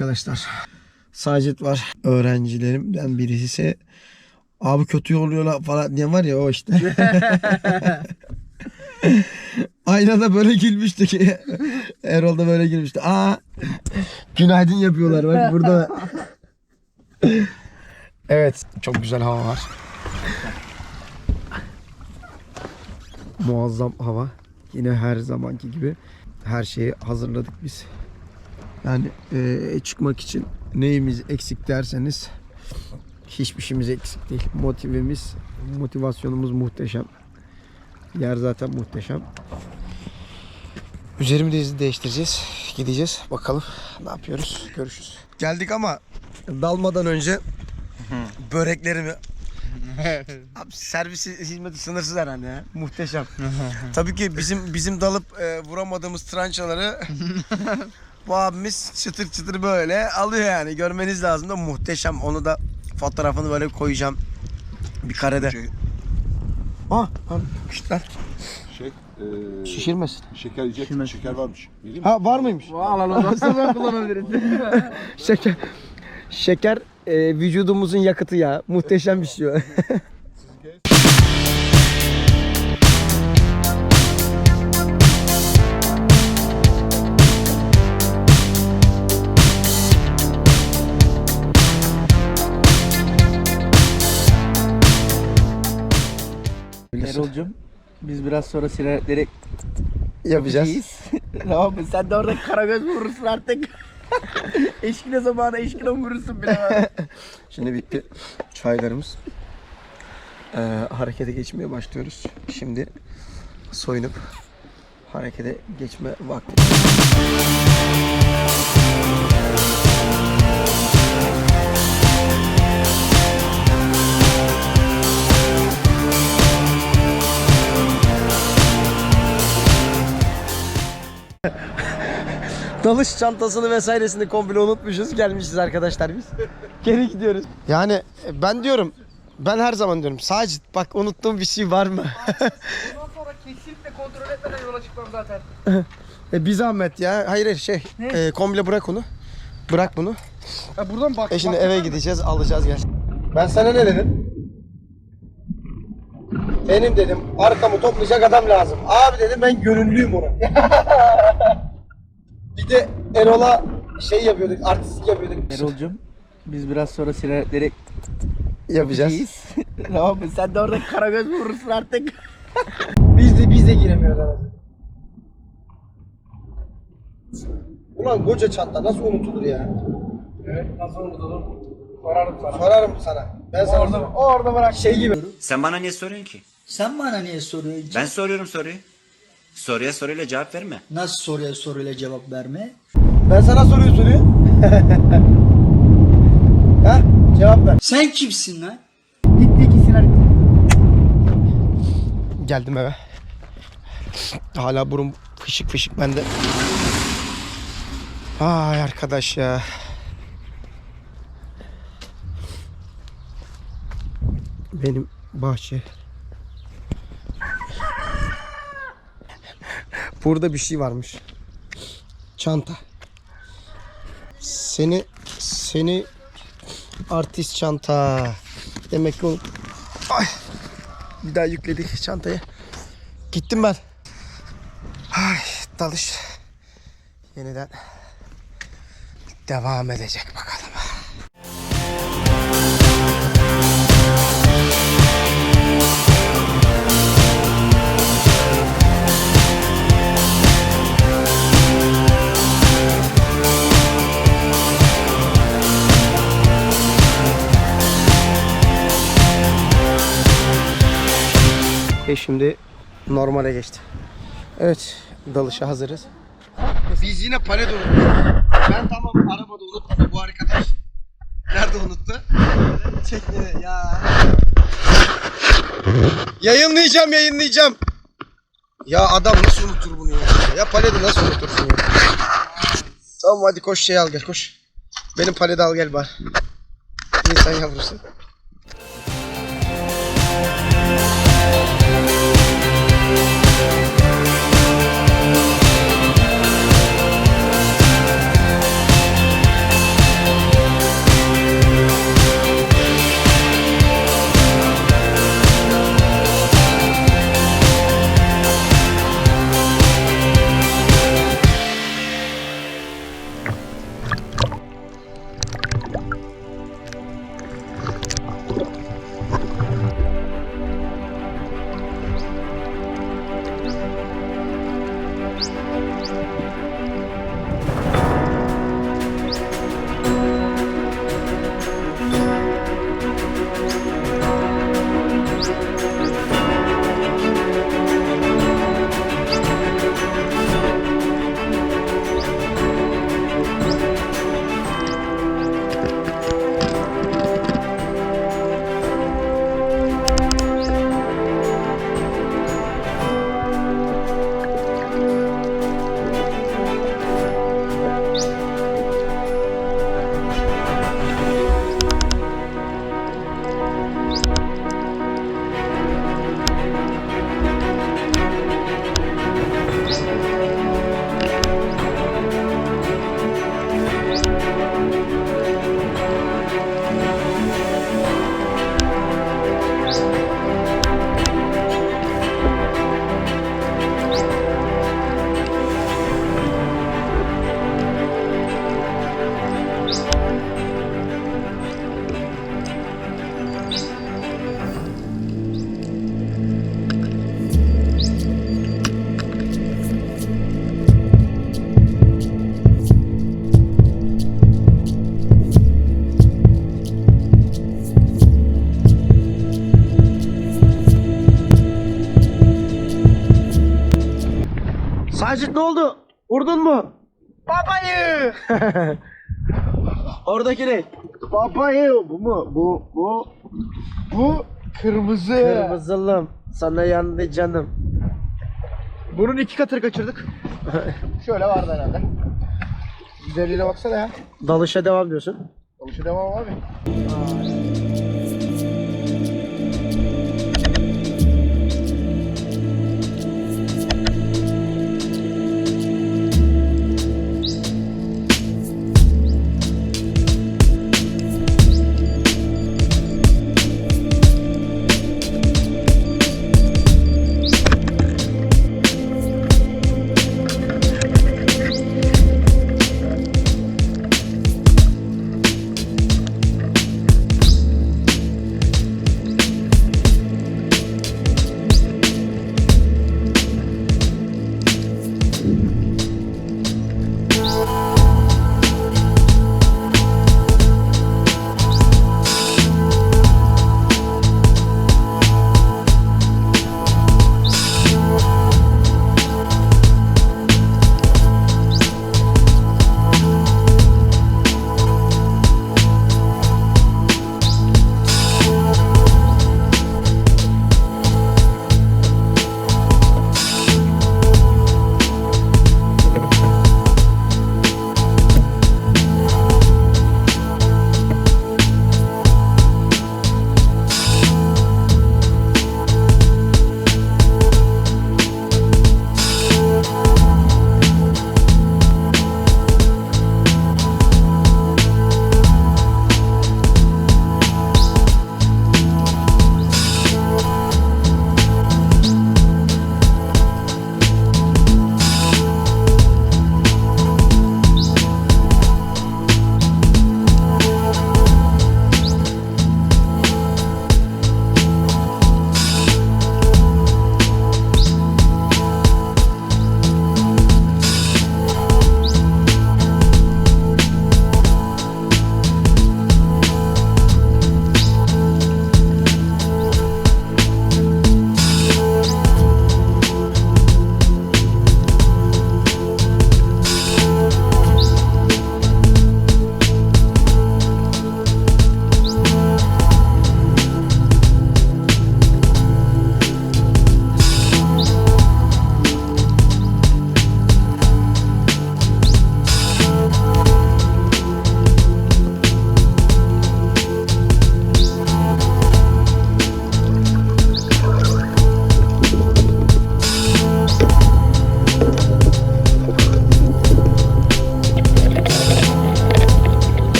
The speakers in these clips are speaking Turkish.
Arkadaşlar. Sacit var. Öğrencilerimden birisi ise abi kötü oluyorlar falan diyen var ya o işte. Aynada böyle gülmüştü ki. Erol da böyle gülmüştü. Aa günaydın yapıyorlar bak burada. evet çok güzel hava var. Muazzam hava. Yine her zamanki gibi her şeyi hazırladık biz. Yani eee, çıkmak için neyimiz eksik derseniz hiçbir şeyimiz eksik değil. Motivemiz, motivasyonumuz muhteşem. Yer zaten muhteşem. Üzerimizi değiştireceğiz. Gideceğiz. Bakalım ne yapıyoruz. Görüşürüz. Geldik ama dalmadan önce böreklerimi Abi servisi hizmeti sınırsız herhalde ya. Muhteşem. Tabii ki bizim bizim dalıp e, vuramadığımız trançaları bu abimiz çıtır çıtır böyle alıyor yani. Görmeniz lazım da muhteşem. Onu da fotoğrafını böyle koyacağım bir karede. Şey, Ah, lan kuşlar şey, e, şişirmesin. şeker yiyecek şeker varmış. Vereyim mi? Ha var mıymış? Alalım nasıl ben kullanabiliriz? Şeker. Şeker e, vücudumuzun yakıtı ya. Muhteşem bir şey o. Erol'cum biz biraz sonra sigaretleri Yapacağız. tamam mı? Sen de orada karagöz vurursun artık. eşkine zamanı eşkine vurursun bile. Şimdi bitti çaylarımız. Ee, harekete geçmeye başlıyoruz. Şimdi soyunup harekete geçme vakti. Dalış çantasını vesairesini komple unutmuşuz. Gelmişiz arkadaşlar biz. Geri gidiyoruz. Yani e, ben diyorum ben her zaman diyorum Sacit bak unuttuğum bir şey var mı? Ondan sonra kesinlikle kontrol etmeden yola çıkmam zaten. e, bir zahmet ya. Hayır hayır şey e, komple bırak onu. Bırak bunu. Ha buradan bak. E şimdi eve gideceğiz alacağız gel. Ben sana ne dedim? Benim dedim arkamı toplayacak adam lazım. Abi dedim ben gönüllüyüm ona. Bir de Erol'a şey yapıyorduk, artistlik yapıyorduk. Erol'cum biz biraz sonra sigaretleri Yapacağız. tamam mı? Sen de orada karagöz vurursun artık. Biz de biz de giremiyoruz arasına. Ulan koca çanta nasıl unutulur ya? Evet nasıl unutulur? Sorarım sana. Sorarım sana. Ben sana Orada, orada bırak. Şey gibi. Sen bana niye soruyorsun ki? Sen bana niye soruyorsun? Ben soruyorum soruyu. Soruya soruyla cevap verme. Nasıl soruya soruyla cevap verme? Ben sana soruyu soruyorum. ha? Cevap ver. Sen kimsin lan? Gitti ikisini hadi. Geldim eve. Hala burun fışık fışık bende. Ay arkadaş ya. Benim bahçe. Burada bir şey varmış. Çanta. Seni seni artist çanta. Demek ki o Ay. Bir daha yükledik çantayı. Gittim ben. Ay dalış. Yeniden devam edecek bakalım. Ve şimdi normale geçti. Evet, dalışa hazırız. Biz yine palede unuttuk. Ben tamam arabada da bu arkadaş nerede unuttu? Teknede ya. Yayınlayacağım, yayınlayacağım. Ya adam nasıl unutur bunu ya? Ya palede nasıl unutursun ya? Tamam hadi koş şey al gel koş. Benim palede al gel bari. İnsan yavrusu. Macit ne oldu? Vurdun mu? Papayı! Oradaki ne? Papayı! Bu mu? Bu, bu, bu kırmızı. Kırmızılım. Sana yandı canım. Bunun iki katını kaçırdık. Şöyle vardı herhalde. Güzelliğine baksana ya. Dalışa devam diyorsun. Oluşa devam abi. Arkadaşlar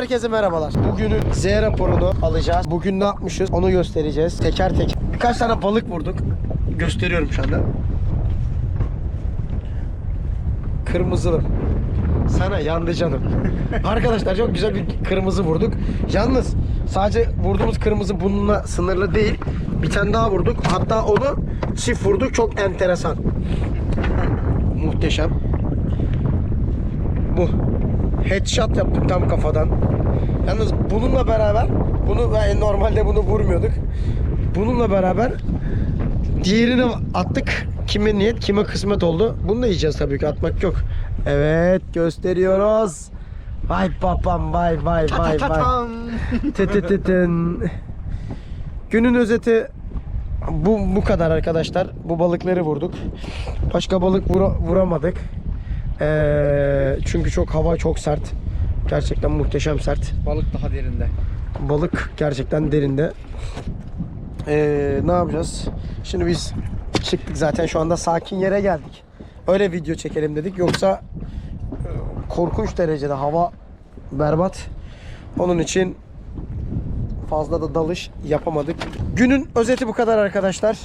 herkese merhabalar. Bugünün Z raporunu alacağız. Bugün ne yapmışız onu göstereceğiz. Teker tek. Birkaç tane balık vurduk. Gösteriyorum şu anda. Kırmızılı. Sana yandı canım. Arkadaşlar çok güzel bir kırmızı vurduk. Yalnız sadece vurduğumuz kırmızı bununla sınırlı değil. Bir tane daha vurduk. Hatta onu çift vurduk. Çok enteresan. Muhteşem. Bu. Headshot yaptık tam kafadan. Yalnız bununla beraber bunu ve normalde bunu vurmuyorduk. Bununla beraber diğerini attık. Kime niyet, kime kısmet oldu. Bunu da yiyeceğiz tabii ki. Atmak yok. Evet, gösteriyoruz. Vay papam, vay vay vay vay. Tı Günün özeti bu bu kadar arkadaşlar. Bu balıkları vurduk. Başka balık vura- vuramadık. Ee, çünkü çok hava çok sert. Gerçekten muhteşem sert. Balık daha derinde. Balık gerçekten derinde. Ee, ne yapacağız? Şimdi biz çıktık zaten şu anda sakin yere geldik. Öyle video çekelim dedik. Yoksa e, korkunç derecede hava berbat. Onun için fazla da dalış yapamadık. Günün özeti bu kadar arkadaşlar.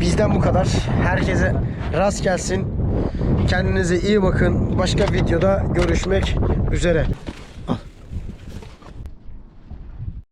Bizden bu kadar. Herkese rast gelsin. Kendinize iyi bakın. Başka videoda görüşmek üzere.